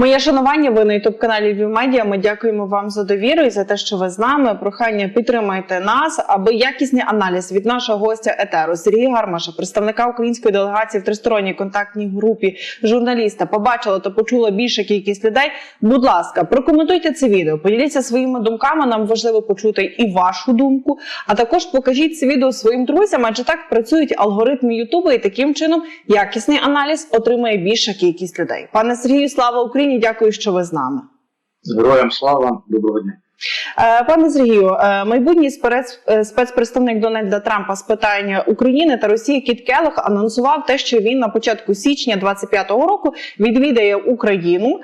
Моє шанування ви на ютуб каналі Львів Медіа. Ми дякуємо вам за довіру і за те, що ви з нами. Прохання підтримайте нас, аби якісний аналіз від нашого гостя Етеру Сергія Гармаша, представника української делегації в тристоронній контактній групі, журналіста, побачила та почула більша кількість людей. Будь ласка, прокоментуйте це відео, поділіться своїми думками. Нам важливо почути і вашу думку. А також покажіть це відео своїм друзям, адже так працюють алгоритми Ютубу, і таким чином якісний аналіз отримає більша кількість людей. Пане Сергію, слава Україні! Дякую, що ви з нами. Героям слава, доброго дня. Е, Пане Сергію, е, майбутній е, спецпредставник Дональда Трампа з питань України та Росії Кіт Келлог анонсував те, що він на початку січня 25-го року відвідає Україну.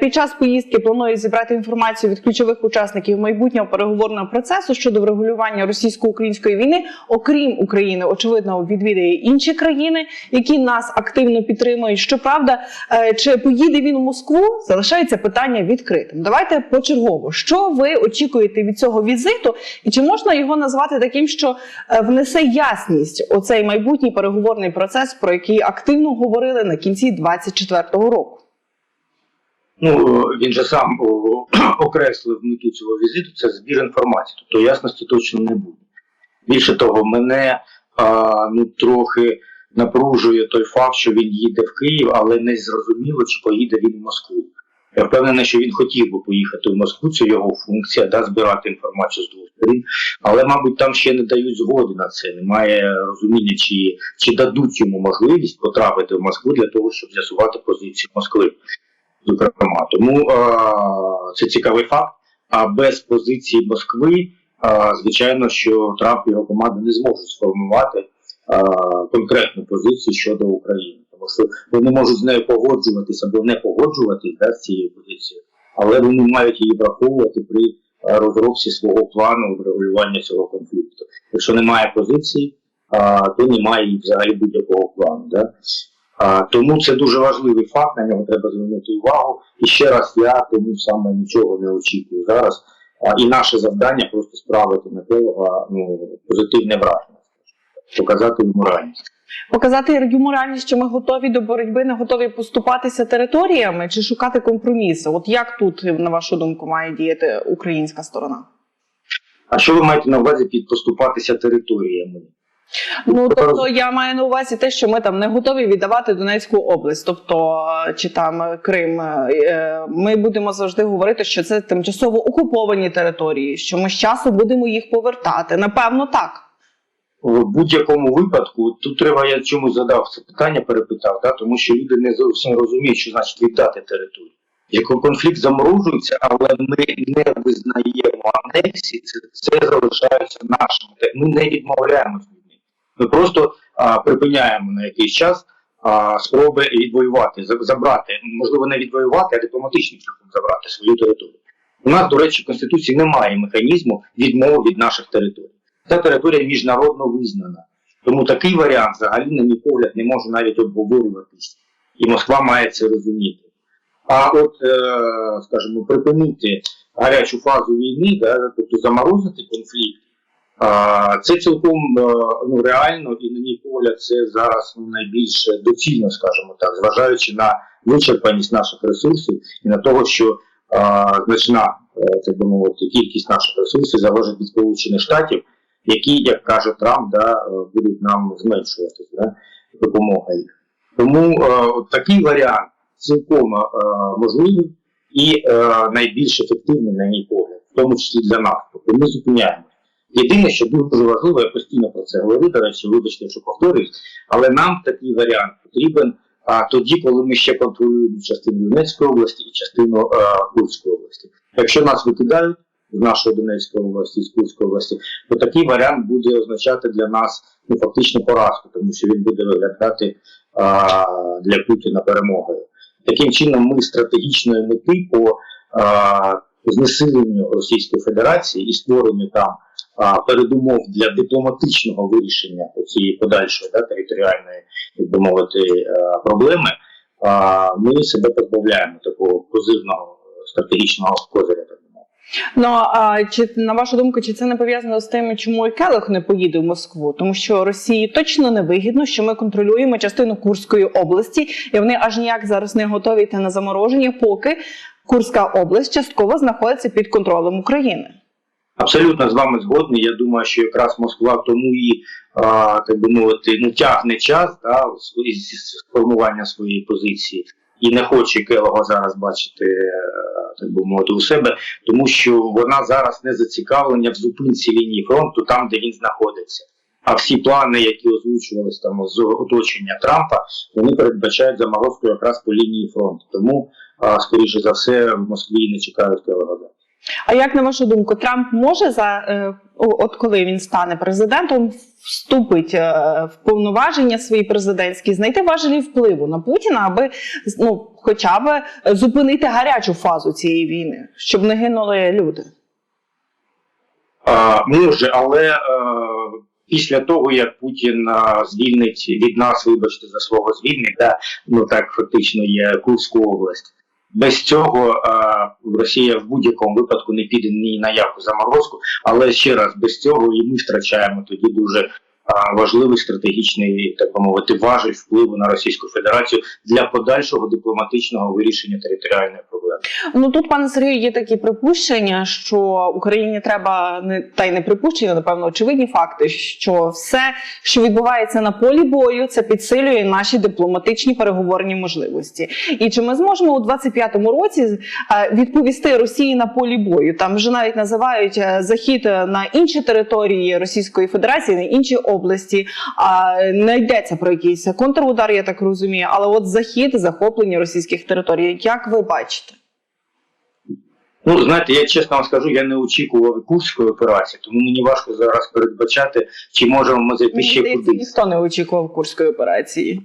Під час поїздки планує зібрати інформацію від ключових учасників майбутнього переговорного процесу щодо врегулювання російсько-української війни. Окрім України, очевидно, відвідає інші країни, які нас активно підтримують. Щоправда, чи поїде він у Москву, залишається питання відкритим. Давайте почергово. Що ви очікуєте від цього візиту, і чи можна його назвати таким, що е, внесе ясність у цей майбутній переговорний процес, про який активно говорили на кінці 24-го року? Ну він же сам окреслив мету цього візиту. Це збір інформації. Тобто ясності точно не буде. Більше того, мене а, ну трохи напружує той факт, що він їде в Київ, але не зрозуміло, чи поїде він в Москву. Я впевнений, що він хотів би поїхати в Москву, це його функція, да, збирати інформацію з двох сторін. Але, мабуть, там ще не дають згоди на це. Немає розуміння, чи, чи дадуть йому можливість потрапити в Москву для того, щоб з'ясувати позицію Москви. Зокрема, тому а, це цікавий факт. А без позиції Москви, а, звичайно, що Трамп і його команда не зможуть сформувати а, конкретну позицію щодо України, що вони можуть з нею погоджуватися або не погоджуватись да, з цією позицією, але вони мають її враховувати при розробці свого плану врегулювання цього конфлікту. Якщо немає позиції, а, то немає взагалі будь-якого плану. Да? А, тому це дуже важливий факт, на нього треба звернути увагу. І ще раз я тому саме нічого не очікую зараз. А, і наше завдання просто справити на телега ну, позитивне враження, показати йому реальність. Показати йому реальність, що ми готові до боротьби, не готові поступатися територіями чи шукати компроміси. От як тут, на вашу думку, має діяти українська сторона? А що ви маєте на увазі під поступатися територіями? Ну тобто я маю на увазі те, що ми там не готові віддавати Донецьку область, тобто чи там Крим. Е, Ми будемо завжди говорити, що це тимчасово окуповані території, що ми з часу будемо їх повертати. Напевно, так. В будь-якому випадку тут треба, я чому задав це питання, перепитав, да? тому що люди не зовсім розуміють, що значить віддати територію. Якщо конфлікт заморожується, але ми не визнаємо анексії, це, це залишається нашим. Ми не відмовляємося від них. Ми просто а, припиняємо на якийсь час а, спроби відвоювати, забрати, можливо, не відвоювати, а дипломатичним шляхом забрати свою територію. У нас, до речі, в Конституції немає механізму відмови від наших територій. Ця територія міжнародно визнана. Тому такий варіант взагалі, на мій погляд, не може навіть обговорюватись. І Москва має це розуміти. А от, е, скажімо, припинити гарячу фазу війни, да, тобто заморозити конфлікт, це цілком е, ну, реально, і на мій погляд, це зараз ну, найбільш доцільно, скажімо так, зважаючи на вичерпаність наших ресурсів і на того, що значна, е, так би мовити, кількість наших ресурсів залежить від Сполучених Штатів, які, як каже Трамп, да, е, будуть нам зменшувати да, допомога їх. Тому е, такий варіант цілком е, можливий і е, найбільш ефективний, на мій погляд, в тому числі для нас. Тобто ми зупиняємося. Єдине, що дуже важливо, я постійно про це говорю, до речі, вибачте, що повторююсь, але нам такий варіант потрібен а, тоді, коли ми ще контролюємо частину Донецької області і частину е, Курської області. Якщо нас викидають з нашої Донецької області, з Курської області, то такий варіант буде означати для нас ну, фактично поразку, тому що він буде виглядати а, для Путіна перемогою. Таким чином, ми стратегічної мети по а, знесиленню Російської Федерації і створенню там а, передумов для дипломатичного вирішення цієї подальшої да, територіальної, як би мовити, а, проблеми, а, ми себе позбавляємо такого позивного стратегічного козиря. Ну а чи на вашу думку, чи це не пов'язано з тим, чому і Келех не поїде в Москву? Тому що Росії точно не вигідно, що ми контролюємо частину Курської області, і вони аж ніяк зараз не готові йти на замороження, поки Курська область частково знаходиться під контролем України. Абсолютно з вами згодний. Я думаю, що якраз Москва тому і а, так би мовити, ну тягне час да, у свої- з- з формування своєї позиції і не хоче Келого зараз бачити, е, так би мовити, у себе, тому що вона зараз не зацікавлена в зупинці лінії фронту там, де він знаходиться. А всі плани, які озвучувалися там з оточення Трампа, вони передбачають заморозку якраз по лінії фронту. Тому, скоріше за все, в Москві не чекають Келога. А як на вашу думку, Трамп може за е, от коли він стане президентом, вступить е, в повноваження свої президентські, знайти важелі впливу на Путіна, аби ну, хоча б зупинити гарячу фазу цієї війни, щоб не гинули люди? Може, але е, після того, як Путін е, звільнить від нас, вибачте, за слово звільнить, да, ну так фактично є Курську область. Без цього е, Росія в будь-якому випадку не піде ні на яку заморозку, але ще раз без цього і ми втрачаємо тоді дуже е, важливий стратегічний, так би мовити, важель впливу на Російську Федерацію для подальшого дипломатичного вирішення територіальної проблеми. Ну тут, пане Сергію, є такі припущення, що Україні треба не та й не припущення, напевно, очевидні факти, що все, що відбувається на полі бою, це підсилює наші дипломатичні переговорні можливості. І чи ми зможемо у 25-му році е, відповісти Росії на полі бою? Там вже навіть називають е, захід е, на інші території Російської Федерації, на інші області. А не йдеться про якийсь контрудар, я так розумію. Але от захід, захоплення російських територій, як ви бачите? Ну, знаєте, я чесно вам скажу, я не очікував курської операції, тому мені важко зараз передбачати, чи можемо ми зайти ще кудись. ніхто не очікував курської операції.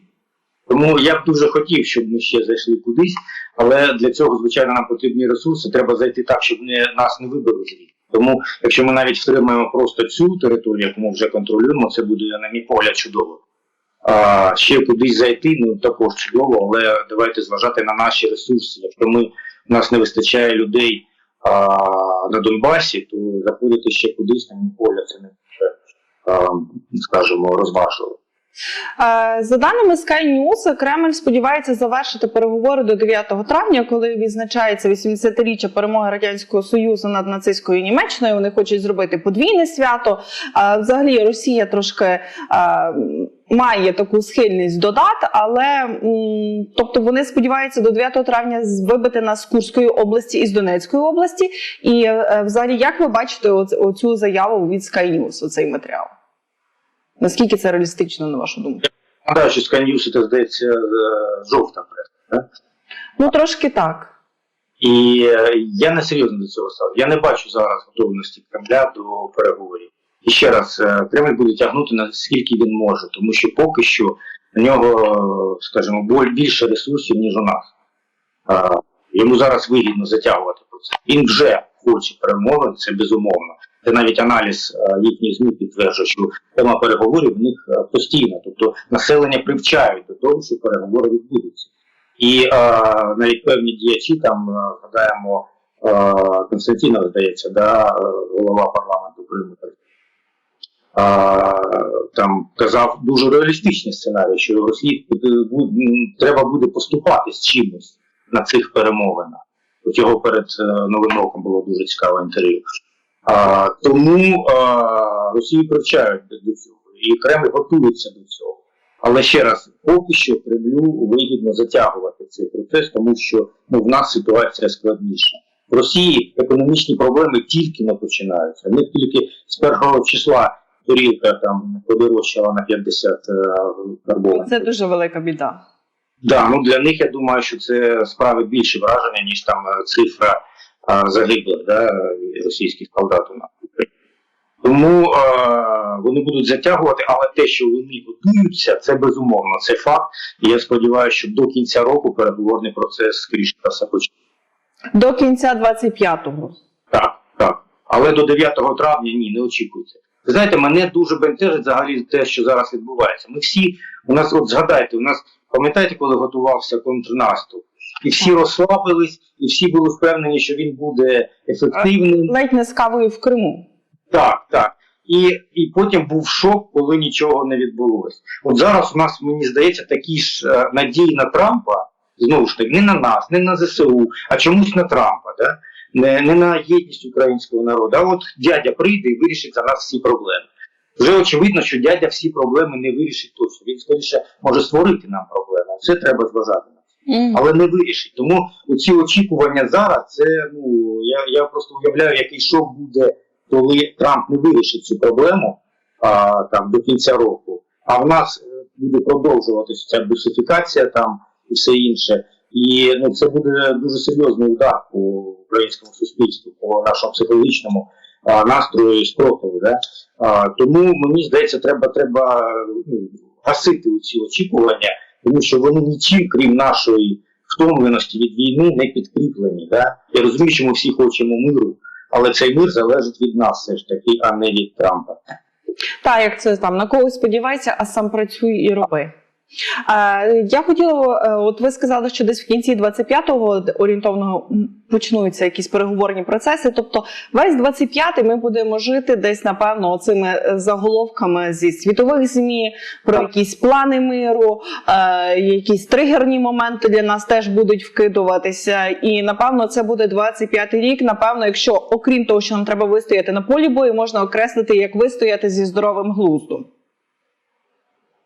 Тому я б дуже хотів, щоб ми ще зайшли кудись, але для цього, звичайно, нам потрібні ресурси. Треба зайти так, щоб не, нас не вибили звідти. Тому, якщо ми навіть втримаємо просто цю територію, яку ми вже контролюємо, це буде, на мій погляд, чудово. А ще кудись зайти, ну також чудово, але давайте зважати на наші ресурси. Якщо ми у нас не вистачає людей на Донбасі, то заходити ще кудись, на ніколи це не дуже, а, скажімо, розважливо. Е, За даними Sky News, Кремль сподівається завершити переговори до 9 травня, коли відзначається 80-річчя перемоги радянського союзу над нацистською Німеччиною. Вони хочуть зробити подвійне свято. Е, Взагалі, Росія трошки е, має таку схильність до дат, але тобто вони сподіваються до 9 травня вибити нас з Курської області і з Донецької області. І взагалі, як ви бачите оц- оцю заяву від Sky News, оцей матеріал? Наскільки це реалістично, на вашу думку? Нагадаю, що Сканюс, це здається жовта преса. Да? Ну, трошки так. І е, я не серйозно до цього ставлю. Я не бачу зараз готовності Кремля до переговорів. І ще раз, е, Кремль буде тягнути наскільки він може, тому що поки що у нього, е, скажімо, боль- більше ресурсів, ніж у нас. Е, Йому зараз вигідно затягувати процес. Він вже хоче перемовин, це безумовно. Це навіть аналіз е, їхніх ЗМІ підтверджує, що тема переговорів в них е, постійна. Тобто населення привчають до того, що переговори відбудуться. І е, навіть певні діячі, там згадаємо Константінов, здається, да, голова парламенту Криму, е, там казав дуже реалістичний сценарій, що Росії треба буде поступати з чимось на цих перемовинах. От його перед Новим роком було дуже цікаве інтерв'ю. А, тому а, Росію привчають до цього, і Кремль готується до цього. Але ще раз, поки що Кремлю вигідно затягувати цей процес, тому що ну, в нас ситуація складніша. В Росії економічні проблеми тільки не починаються. Них тільки з першого числа горілка там подорожчала на 50 е, карбованих. Це дуже велика біда. Да, ну для них я думаю, що це справить більше враження, ніж там е, цифра загиблих да, російських солдат у нас. Тому е, вони будуть затягувати, але те, що вони готуються, це безумовно, це факт. І я сподіваюся, що до кінця року переговорний процес скоріше за все. До кінця 25-го. Так, так. Але до 9 травня ні, не очікуйте. Ви знаєте, мене дуже бентежить взагалі те, що зараз відбувається. Ми всі, у нас, от згадайте, у нас, пам'ятаєте, коли готувався контрнаступ? І всі розслабились, і всі були впевнені, що він буде ефективним. Ледь не з кавою в Криму. Так, так. І, і потім був шок, коли нічого не відбулося. От зараз у нас, мені здається, такі ж е, надії на Трампа, знову ж таки, не на нас, не на ЗСУ, а чомусь на Трампа, да? не, не на єдність українського народу. А от дядя прийде і вирішить за нас всі проблеми. Вже очевидно, що дядя всі проблеми не вирішить точно. Він скоріше може створити нам проблеми. Це треба зважати але не вирішить. Тому оці очікування зараз, це ну я, я просто уявляю, який шок буде, коли Трамп не вирішить цю проблему а, там до кінця року. А в нас е, буде продовжуватися ця бусифікація там і все інше. І ну це буде дуже серйозний удар по українському суспільству, по нашому психологічному а, настрою і спротиву. Да? Тому мені здається, треба треба ну, гасити ці очікування тому що вони нічим, крім нашої втомленості від війни, не підкріплені. Да? Я розумію, що ми всі хочемо миру, але цей мир залежить від нас все ж таки, а не від Трампа. Так, як це там на когось сподівайся, а сам працюй і роби. Е, я хотіла, е, от ви сказали, що десь в кінці 25-го орієнтовно м, почнуться якісь переговорні процеси. Тобто, весь 25-й ми будемо жити десь, напевно, оцими е, заголовками зі світових змі про якісь плани миру, е, якісь тригерні моменти для нас теж будуть вкидуватися. І напевно, це буде 25-й рік. Напевно, якщо окрім того, що нам треба вистояти на полі бою, можна окреслити як вистояти зі здоровим глуздом.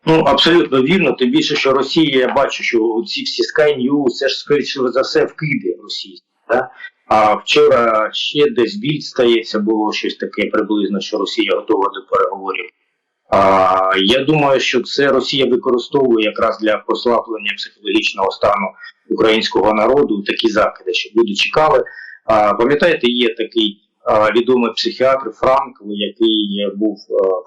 Ну, абсолютно вірно, тим більше, що Росія, я бачу, що ці всі Sky News, це ж скоріше за все вкиди російські. Да? А вчора ще десь більд стається, було щось таке приблизно, що Росія готова до переговорів. А, я думаю, що це Росія використовує якраз для послаблення психологічного стану українського народу такі закиди, що люди чекали. А, пам'ятаєте, є такий а, відомий психіатр Франкл, який був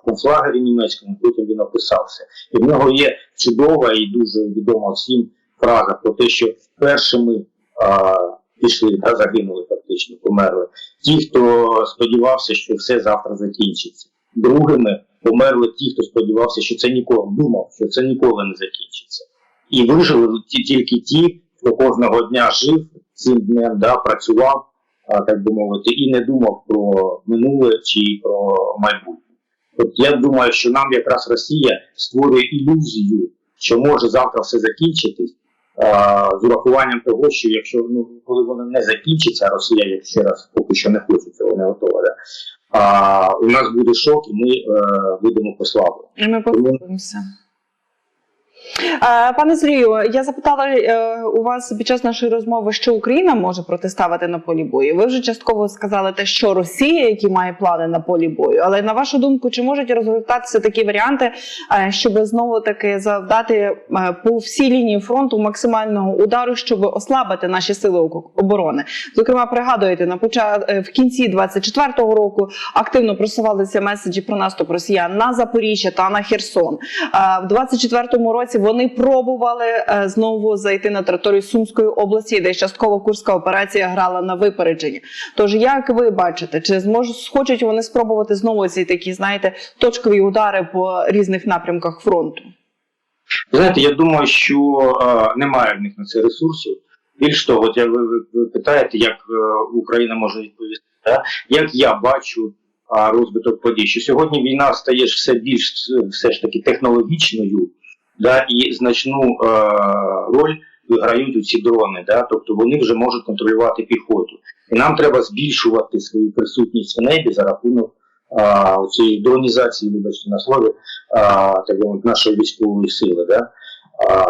в концлагері німецькому, потім він описався. І в нього є чудова і дуже відома всім фраза про те, що першими а, пішли та загинули фактично, померли. Ті, хто сподівався, що все завтра закінчиться. Другими померли ті, хто сподівався, що це ніколи думав, що це ніколи не закінчиться. І вижили ті, тільки ті, хто кожного дня жив цим днем, да, працював, а, так би мовити, і не думав про минуле чи про майбутнє. От я думаю, що нам якраз Росія створює ілюзію, що може завтра все закінчитись. А, З урахуванням того, що якщо ну коли воно не закінчиться, Росія, як ще раз поки що не хоче цього не готова, да, а, у нас буде шок, і ми е, будемо послаблені. Ми подивимося. Е, Пане Сергію, я запитала е, у вас під час нашої розмови, що Україна може протиставити на полі бою. Ви вже частково сказали те, що Росія, які має плани на полі бою. Але на вашу думку, чи можуть розгортатися такі варіанти, е, щоб знову таки завдати по всій лінії фронту максимального удару, щоб ослабити наші сили оборони? Зокрема, пригадуєте, на почат... е, в кінці 24-го року активно просувалися меседжі про наступ росіян на Запоріжжя та на Херсон. В 24-му році вони пробували е, знову зайти на територію Сумської області, де частково курська операція грала на випередження. Тож, як ви бачите, чи зможуть схочуть вони спробувати знову ці такі, знаєте, точкові удари по різних напрямках фронту? Знаєте, я думаю, що е, немає в них на це ресурсів. Більш того, от я, ви, ви, питаєте, як е, Україна може відповісти. Да? Як я бачу а, розвиток подій, що сьогодні війна стає все більш все ж таки технологічною, да, і значну е, роль виграють у ці дрони. Да? Тобто вони вже можуть контролювати піхоту. І нам треба збільшувати свою присутність в небі за рахунок а, цієї дронізації, вибачте на слові, а, так би нашої військової сили. Да? А,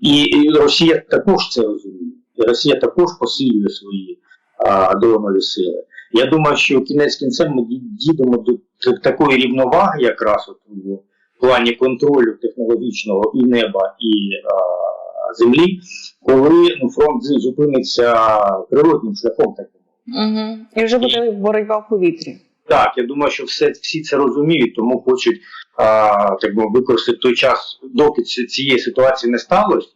і, і Росія також це розуміє. І Росія також посилює свої а, дронові сили. Я думаю, що кінець кінцем ми дійдемо до такої рівноваги, якраз от в плані контролю технологічного і неба, і а, землі, коли ну, фронт зупиниться природним шляхом, так. Угу. І вже буде боротьба в повітрі. Так, я думаю, що все, всі це розуміють, тому хочуть а, так би, використати той час, доки ці- цієї ситуації не сталося,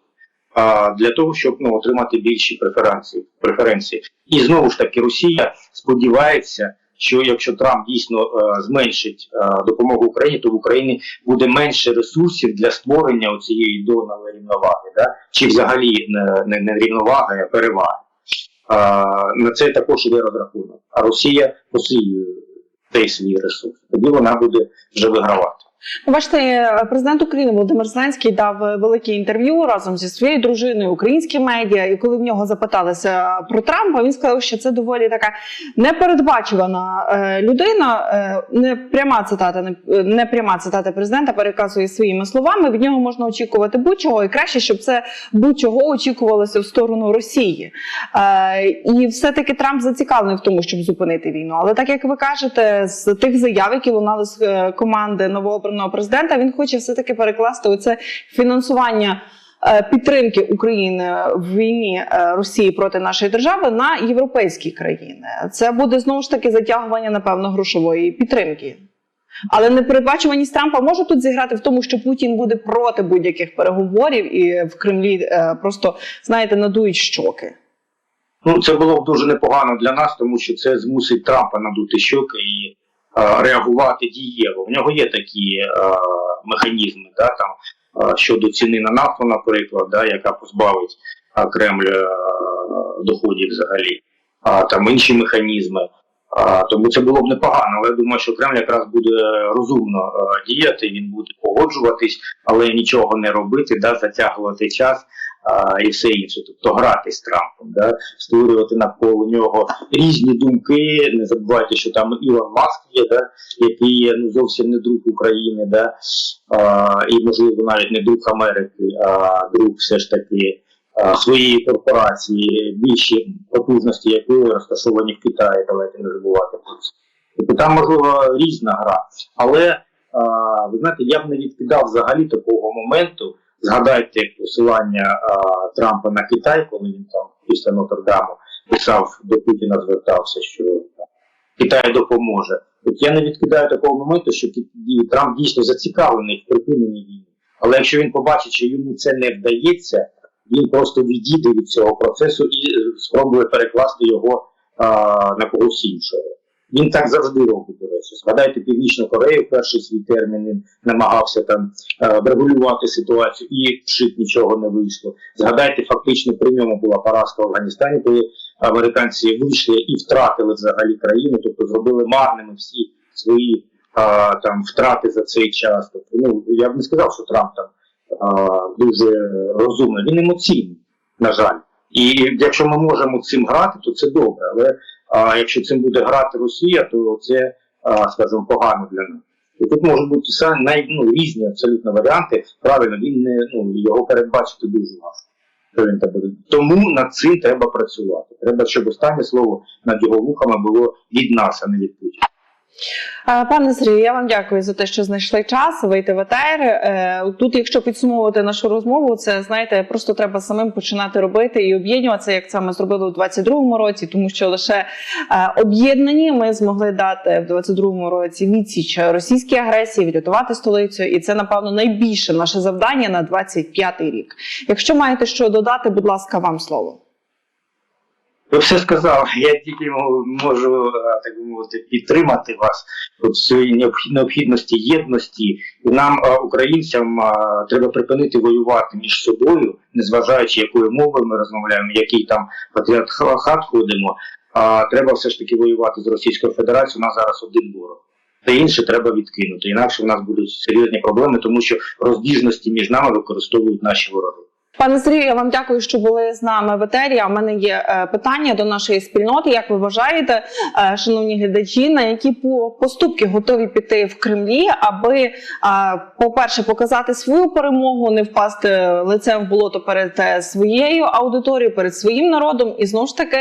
а, для того, щоб ну, отримати більші преференції. преференції. І знову ж таки, Росія сподівається, що якщо Трамп дійсно е, зменшить е, допомогу Україні, то в Україні буде менше ресурсів для створення цієї донової рівноваги, да? чи взагалі не, не, не рівноваги, а переваги. Е, на це також іде розрахунок. А Росія посилює цей свій ресурс. Тоді вона буде вже вигравати. Бачите, президент України Володимир Зеленський дав велике інтерв'ю разом зі своєю дружиною українським медіа. І коли в нього запиталися про Трампа, він сказав, що це доволі така непередбачувана е, людина. Е, не пряма цитата, не, пряма цитата президента переказує своїми словами. Від нього можна очікувати будь-чого, і краще, щоб це будь-чого очікувалося в сторону Росії. Е, і все-таки Трамп зацікавлений в тому, щоб зупинити війну. Але так як ви кажете, з тих заяв, які лунали з команди новообраного президента, він хоче все-таки перекласти оце фінансування. е, Підтримки України в війні е, Росії проти нашої держави на європейські країни. Це буде знову ж таки затягування, напевно, грошової підтримки. Але непередбачуваність Трампа може тут зіграти в тому, що Путін буде проти будь-яких переговорів і в Кремлі е, просто знаєте надують щоки. Ну, це було б дуже непогано для нас, тому що це змусить Трампа надути щоки і реагувати дієво. В нього є такі е, механізми, да, там, е, щодо ціни на нафту, наприклад, да, яка позбавить е, Кремль е, доходів взагалі, а там інші механізми. А, тому це було б непогано, але я думаю, що Кремль якраз буде розумно е, діяти, він буде погоджуватись, але нічого не робити, да, затягувати час а, і все інше. Тобто грати з Трампом, да, створювати навколо нього різні думки. Не забувайте, що там Ілон Маск є, да, який є ну, зовсім не друг України, да, а, і можливо навіть не друг Америки, а друг все ж таки своєї корпорації, більші потужності якої розташовані в Китаї, давайте не забувати. Тобто там можливо різна гра. Але а, ви знаєте, я б не відкидав взагалі такого моменту. Згадайте посилання а, Трампа на Китай, коли він там після Нотр-Даму писав до Путіна, звертався, що там, Китай допоможе. От я не відкидаю такого моменту, що Трамп дійсно зацікавлений в припиненні війни. Але якщо він побачить, що йому це не вдається, він просто відійде від цього процесу і спробує перекласти його а, на когось іншого. Він так завжди робить, до речі. Згадайте Північну Корею перший свій термін він намагався там е, врегулювати ситуацію і вшит нічого не вийшло. Згадайте, фактично при ньому була поразка в Афганістані, коли американці вийшли і втратили взагалі країну, тобто зробили марними всі свої а, там втрати за цей час. Тобто, ну я б не сказав, що Трамп там а, дуже розумний. Він емоційний, на жаль. І якщо ми можемо цим грати, то це добре. Але а, якщо цим буде грати Росія, то це, скажімо, погано для нас. І тут можуть бути най, ну, різні абсолютно варіанти. Правильно, він не ну його передбачити дуже важко. Тому над цим треба працювати. Треба, щоб останнє слово над його вухами було від нас, а не від Путіна. Пане Сергію, я вам дякую за те, що знайшли час вийти в етер. Е, Тут, якщо підсумовувати нашу розмову, це знаєте, просто треба самим починати робити і об'єднуватися, як це ми зробили у 22-му році, тому що лише е, об'єднані ми змогли дати в 22-му році відсіч російській агресії, врятувати столицю, і це напевно найбільше наше завдання на 25-й рік. Якщо маєте що додати, будь ласка, вам слово. Ви все сказав. Я тільки можу, е, так мовити, підтримати вас в своїй необх- необхідності єдності. І нам, е, українцям, е, треба припинити воювати між собою, незважаючи якою мовою ми розмовляємо, який там патріархат ходимо. А треба все ж таки воювати з Російською Федерацією. У нас зараз один ворог. Та інше треба відкинути. Інакше в нас будуть серйозні проблеми, тому що розбіжності між нами використовують наші вороги. Пане Сергію, я вам дякую, що були з нами в етері. В мене є е, питання до нашої спільноти. Як ви вважаєте, е, шановні глядачі, на які по- поступки готові піти в Кремлі, аби, е, по-перше, показати свою перемогу, не впасти лицем в болото перед своєю аудиторією, перед своїм народом, і знову ж таки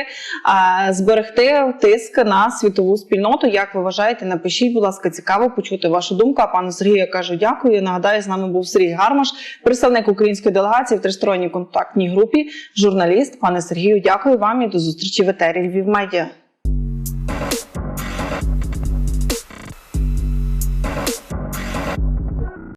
зберегти тиск на світову спільноту. Як ви вважаєте, напишіть, будь ласка, цікаво почути вашу думку. А пану Сергію я кажу дякую. Нагадаю, з нами був Сергій Гармаш, представник української делегації в тристоронній контактній групі, журналіст. Пане Сергію, дякую вам і до зустрічі в етері Львів Медіа.